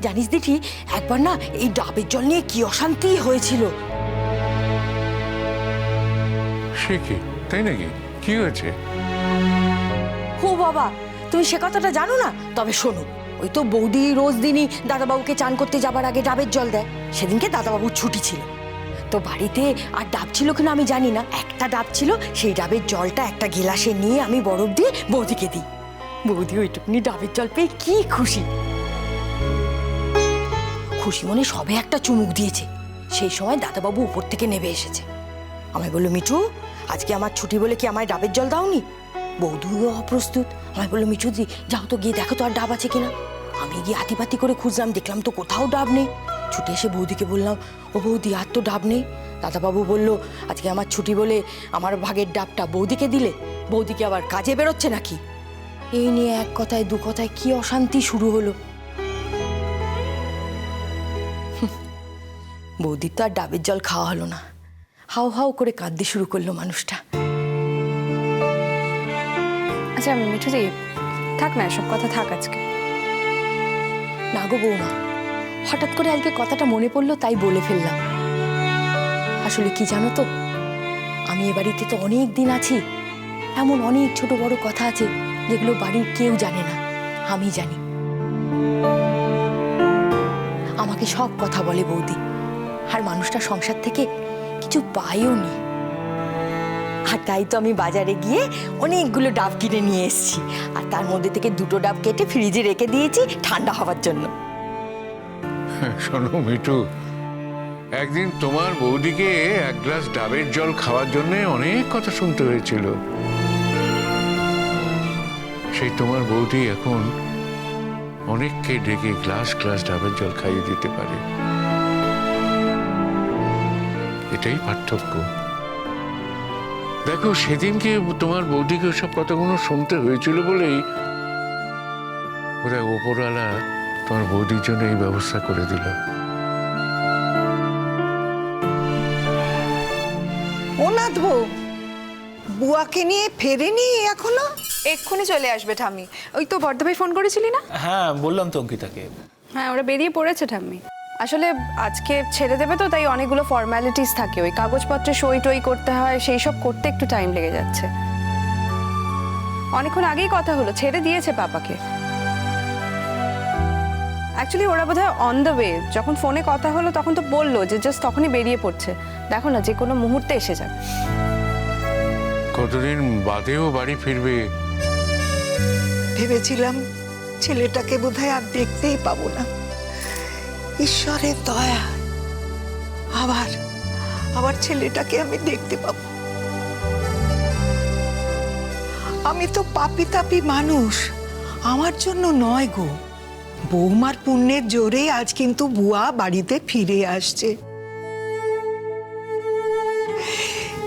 জানিস দিঠি একবার না এই ডাবের জল নিয়ে কি অশান্তি হয়েছিল। সে কি? তাই নাকি? কি হয়েছে? হো বাবা তুমি সে কথাটা জানো না? তবে শোনো ওই তো বৌদি রোজ দিনই দাদাবাবুকে চান করতে যাবার আগে ডাবের জল দেয়। সেদিনকে দাদাবাবুর ছুটি ছিল। তো বাড়িতে আর ডাব ছিল কিনা আমি জানি না। একটা ডাব ছিল সেই ডাবের জলটা একটা গিলাসে নিয়ে আমি বরফ দিয়ে বৌদিকে দিই। বৌদি ওইটুকুনি ডাবের জল পেয়ে কি খুশি। খুশি মনে সবে একটা চুমুক দিয়েছে। সেই সময় দাদাবাবু উপর থেকে নেমে এসেছে। আমায় বলল, মিঠু, আজকে আমার ছুটি বলে কি আমায় ডাবের জল দাওনি? বৌদিও অপ্রস্তুত। আমায় বলল, মিঠু দি যাও তো গিয়ে দেখো তো আর ডাব আছে কিনা? আমি গিয়ে হাতিপাতি করে খুঁজলাম, দেখলাম তো কোথাও ডাব নেই। ছুটে এসে বৌদিকে বললাম, ও বৌদি, আর তো ডাব নেই? দাদাবাবু বলল, আজকে আমার ছুটি বলে আমার ভাগের ডাবটা বৌদিকে দিলে। বৌদিকে আবার কাজে বেরোচ্ছে নাকি? এই নিয়ে এক কথায়, দু কথায় কি অশান্তি শুরু হলো। বৌদির তো আর ডাবের জল খাওয়া হলো না। হাউ হাউ করে কাঁদতে শুরু করল মানুষটা। আচ্ছা মিঠু দি থাক না এসব কথা থাক আজকে। না গো বৌমা হঠাৎ করে আজকে কথাটা মনে পড়ল তাই বলে ফেললাম। আসলে কি জানো তো আমি এ বাড়িতে তো অনেক দিন আছি। এমন অনেক ছোট বড় কথা আছে যেগুলো বাড়ির কেউ জানে না। আমি জানি। আমাকে সব কথা বলে বৌদি। আর মানুষটা সংসার থেকে কিছু পায়ও নি। আর তাই তো আমি বাজারে গিয়ে অনেকগুলো ডাব কিনে নিয়ে এসেছি। আর তার মধ্যে থেকে দুটো ডাব কেটে ফ্রিজে রেখে দিয়েছি ঠান্ডা হওয়ার জন্য। শোনো মিঠু, একদিন তোমার বৌদিকে এক গ্লাস ডাবের জল খাওয়ার জন্য অনেক কথা শুনতে হয়েছিল। সেই তোমার বৌদি এখন অনেককে ডেকে গ্লাস গ্লাস ডাবের জল খাইয়ে দিতে পারে। এটাই পার্থক্য। দেখো সেদিনকে তোমার বৌদিকে ওসব কথাগুলো শুনতে হয়েছিল বলেই ওরা ওপরওয়ালা তোমার বৌদির জন্য এই ব্যবস্থা করে দিল। ও নাথবো বুয়াকে নিয়ে ফেরেনি এখনও? এক্ষুনি চলে আসবে ঠাম্মি। ওই তো বর্ধভাই ফোন করেছিলি না? হ্যাঁ বললাম তো অঙ্কিতাকে। হ্যাঁ ওরা বেরিয়ে পড়েছে ঠাম্মি। আসলে আজকে ছেড়ে দেবে তো তাই অনেকগুলো ফর্মালিটিস থাকে। ওই কাগজপত্রে সই টই করতে হয় সেই সব করতে একটু টাইম লেগে যাচ্ছে। অনেকক্ষণ আগেই কথা হলো ছেড়ে দিয়েছে পাপাকে। অ্যাকচুয়ালি ওরা বোধহয় অন দ্য ওয়ে যখন ফোনে কথা হলো তখন তো বলল যে জাস্ট তখনই বেরিয়ে পড়ছে। দেখো না যে কোনো মুহূর্তে এসে যাবে কতদিন বাদেও বাড়ি ফিরবে? ভেবেছিলাম ছেলেটাকে বোধহয় আর দেখতেই পাবো না। ঈশ্বরের দয়া। আবার আবার ছেলেটাকে আমি দেখতে পাবো। আমি তো পাপি তাপি মানুষ। আমার জন্য নয় গো। বৌমার পুণ্যের জোরে আজ কিন্তু বুয়া বাড়িতে ফিরে আসছে।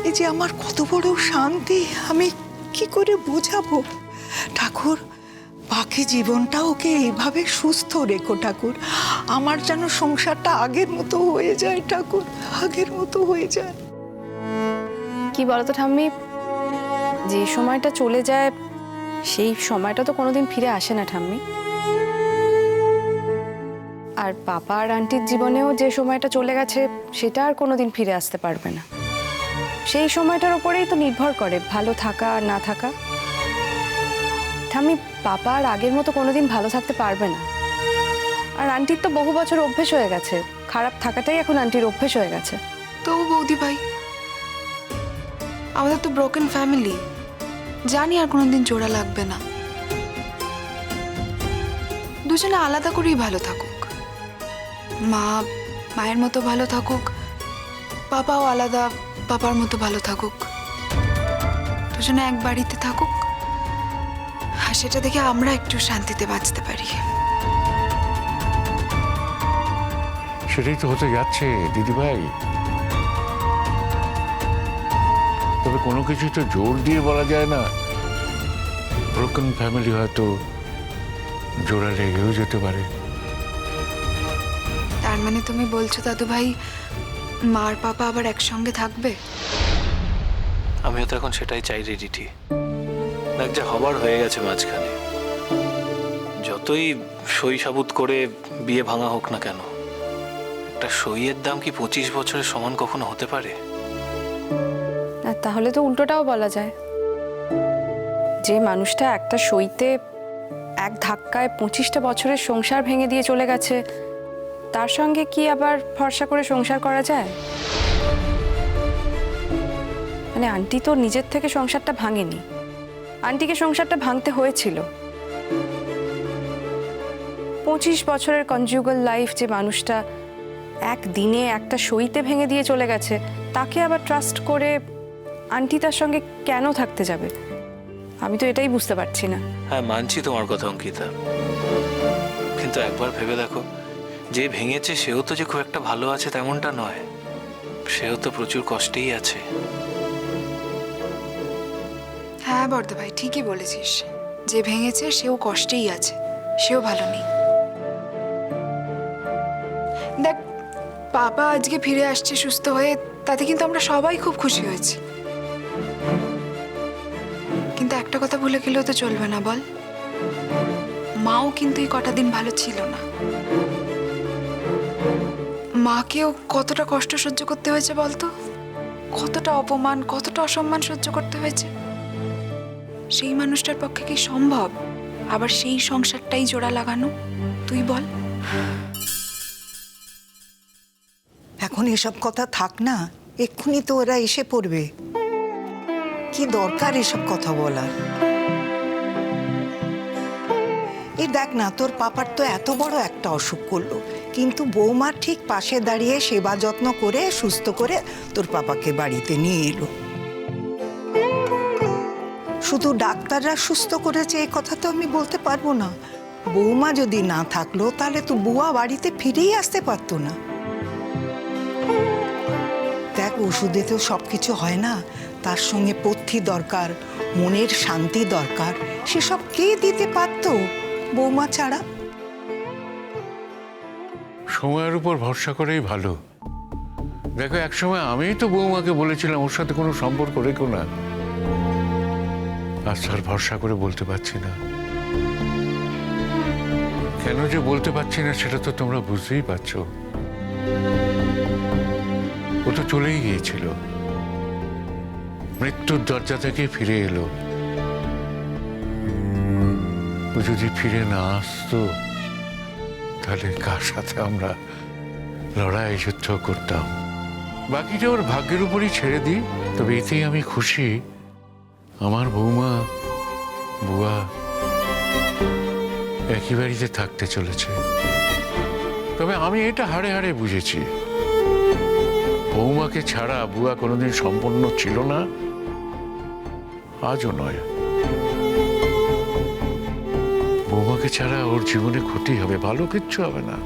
এই যে আমার কত বড় শান্তি, আমি কি করে বোঝাবো? ঠাকুর, বাকি জীবনটা ওকে এইভাবে সুস্থ রেখো ঠাকুর। আমার যেন সংসারটা আগের মতো হয়ে যায়, ঠাকুর, আগের মতো হয়ে যায়। কি বলতো ঠাম্মি? যে সময়টা চলে যায়, সেই সময়টা তো কোনোদিন ফিরে আসে না ঠাম্মি। আর পাপা আর আন্টির জীবনেও যে সময়টা চলে গেছে, সেটা আর কোনোদিন ফিরে আসতে পারবে না। সেই সময়টার ওপরেই তো নির্ভর করে, ভালো থাকা আর না থাকা। ঠাম্মি, পাপা আর আগের মতো কোনোদিন ভালো থাকতে পারবে না। আর আন্টির তো বহু বছর অভ্যেস হয়ে গেছে। খারাপ থাকাটাই এখন আন্টির অভ্যেস হয়ে গেছে। তো বৌদি ভাই, আমাদের তো ব্রোকেন ফ্যামিলি জানি আর কোনোদিন জোড়া লাগবে না। দুজনে আলাদা করেই ভালো থাকুক। মা মায়ের মতো ভালো থাকুক, পাপাও আলাদা, পাপার মতো ভালো থাকুক। দুজনে এক বাড়িতে থাকুক, আর সেটা দেখে আমরা একটু শান্তিতে বাঁচতে পারি। সেটাই তো হতে যাচ্ছে দিদিভাই। তবে কোনো কিছু তো জোর দিয়ে বলা যায় না। ব্রোকেন ফ্যামিলি হয়তো জোড়া লেগেও যেতে পারে। তার মানে তুমি বলছো দাদু ভাই মার পাপা আবার একসঙ্গে থাকবে? আমিও তো এখন সেটাই চাই রে ডিটি দেখ যা হবার হয়ে গেছে মাঝখানে। যতই সই সাবুত করে বিয়ে ভাঙা হোক না কেন একটা সইয়ের দাম কি পঁচিশ বছরের সমান কখনো হতে পারে? তাহলে তো উল্টোটাও বলা যায়। যে মানুষটা একটা সইতে এক ধাক্কায় পঁচিশটা বছরের সংসার ভেঙে দিয়ে চলে গেছে, তার সঙ্গে কি আবার ভরসা করে সংসার করা যায়? মানে আন্টি তো নিজের থেকে সংসারটা ভাঙেনি। আন্টিকে সংসারটা ভাঙতে হয়েছিল। পঁচিশ বছরের কনজুগাল লাইফ যে মানুষটা এক দিনে একটা সইতে ভেঙে দিয়ে চলে গেছে। তাকে আবার ট্রাস্ট করে আন্টি তার সঙ্গে কেন থাকতে যাবে? আমি তো এটাই বুঝতে পারছি না। হ্যাঁ মানছি তোমার কথা অঙ্কিতা। কিন্তু একবার ভেবে দেখো যে ভেঙেছে সেও তো যে খুব একটা ভালো আছে তেমনটা নয়। সেও তো প্রচুর কষ্টেই আছে। হ্যাঁ বর্দা ভাই ঠিকই বলেছিস। যে ভেঙেছে সেও কষ্টেই আছে সেও ভালো নেই। দেখ পাপা আজকে ফিরে আসছে সুস্থ হয়ে, তাতে কিন্তু আমরা সবাই খুব খুশি হয়েছি। কিন্তু একটা কথা ভুলে গেলেও তো চলবে না, বল। মাও কিন্তু এই কটা দিন ভালো ছিল না। মাকেও কতটা কষ্ট সহ্য করতে হয়েছে বলতো? কতটা অপমান, কতটা অসম্মান সহ্য করতে হয়েছে? সেই মানুষটার পক্ষে কি সম্ভব? আবার সেই সংসারটাই জোড়া লাগানো? তুই বল। এখন এসব কথা থাক না, এক্ষুনি তো ওরা এসে পড়বে। কি দরকার এসব কথা বলার? এই দেখ না, তোর পাপার তো এত বড় একটা অসুখ করল। কিন্তু বৌমার ঠিক পাশে দাঁড়িয়ে সেবা যত্ন করে, সুস্থ করে তোর পাপাকে বাড়িতে নিয়ে এলো। শুধু ডাক্তাররা সুস্থ করেছে এই কথা তো আমি বলতে পারব না। বৌমা যদি না থাকল, তাহলে তো বুয়া বাড়িতে ফিরেই আসতে পারতো না। ওষুধে তো সব কিছু হয় না। তার সঙ্গে পথ্যি দরকার, মনের শান্তি দরকার। সেসব কে দিতে পারতো বৌমা ছাড়া? সময়ের উপর ভরসা করেই ভালো। দেখো, একসময় আমিই তো বৌমাকে বলেছিলাম, ওর সাথে কোনো সম্পর্ক রেখো না। আর তার ভরসা করে বলতে পারছি না। কেন যে বলতে পারছি না, সেটা তো তোমরা বুঝতেই পারছ। ও তো চলেই গিয়েছিল। মৃত্যুর দরজা থেকে ফিরে এলো। ও যদি ফিরে না আসতো, তাহলে কার সাথে আমরা লড়াই যুদ্ধ করতাম? বাকিটা ওর ভাগ্যের উপরই ছেড়ে দিই, তবে এতেই আমি খুশি। আমার বৌমা, বুয়া, একই বাড়িতে থাকতে চলেছে। তবে আমি এটা হাড়ে হাড়ে বুঝেছি। বৌমাকে ছাড়া বুয়া কোনোদিন সম্পন্ন ছিল না আজও নয়। বৌমাকে ছাড়া ওর জীবনে ক্ষতি হবে ভালো কিচ্ছু হবে না।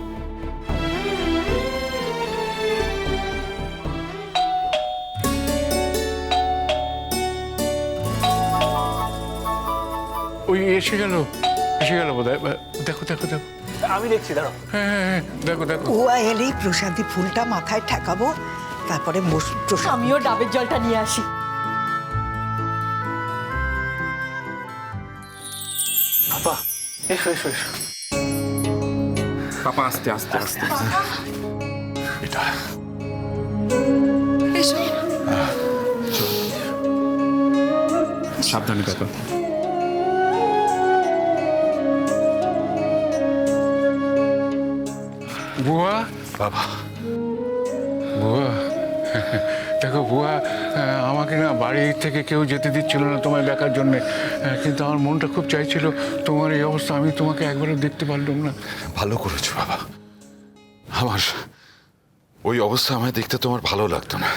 ওই এসে গেল এসে গেল বোধ হয় দেখো দেখো দেখো। আমি দেখছি দাঁড়াও। হ্যাঁ হ্যাঁ হ্যাঁ দেখো দেখো। বুয়া এলেই প্রসাদি ফুলটা মাথায় ঠেকাবো। তারপরে প্রসাদ আমিও ডাবের জলটা নিয়ে আসি। পাপা এসো এসো এসো। পাপা আস্তে আস্তে আস্তে। এটা। এসো। সাবধানে পাপা বুয়া? বাবা। বুয়া। দেখো বুয়া আমাকে না বাড়ি থেকে কেউ যেতে দিচ্ছিল না তোমায় দেখার জন্য। কিন্তু আমার মনটা খুব চাইছিল তোমার এই অবস্থা আমি তোমাকে একবারও দেখতে পারলাম না। ভালো করেছ বাবা। আমার ওই অবস্থা আমায় দেখতে তোমার ভালো লাগতো না।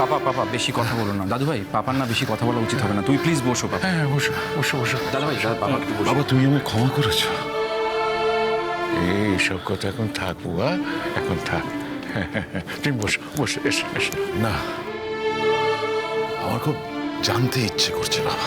পাপা পাপা বেশি কথা বলো না। দাদু ভাই পাপার না বেশি কথা বলা উচিত হবে না। তুই প্লিজ বসো পাপা। হ্যাঁ বসো বসো বসো। দাদু ভাই পাপা একটু বসো। বাবা তুমি আমায় ক্ষমা করেছ? এই সব কথা এখন থাক বুয়া এখন থাক। তুমি বসো বসো এসো এসো। না আমার খুব জানতে ইচ্ছে করছে বাবা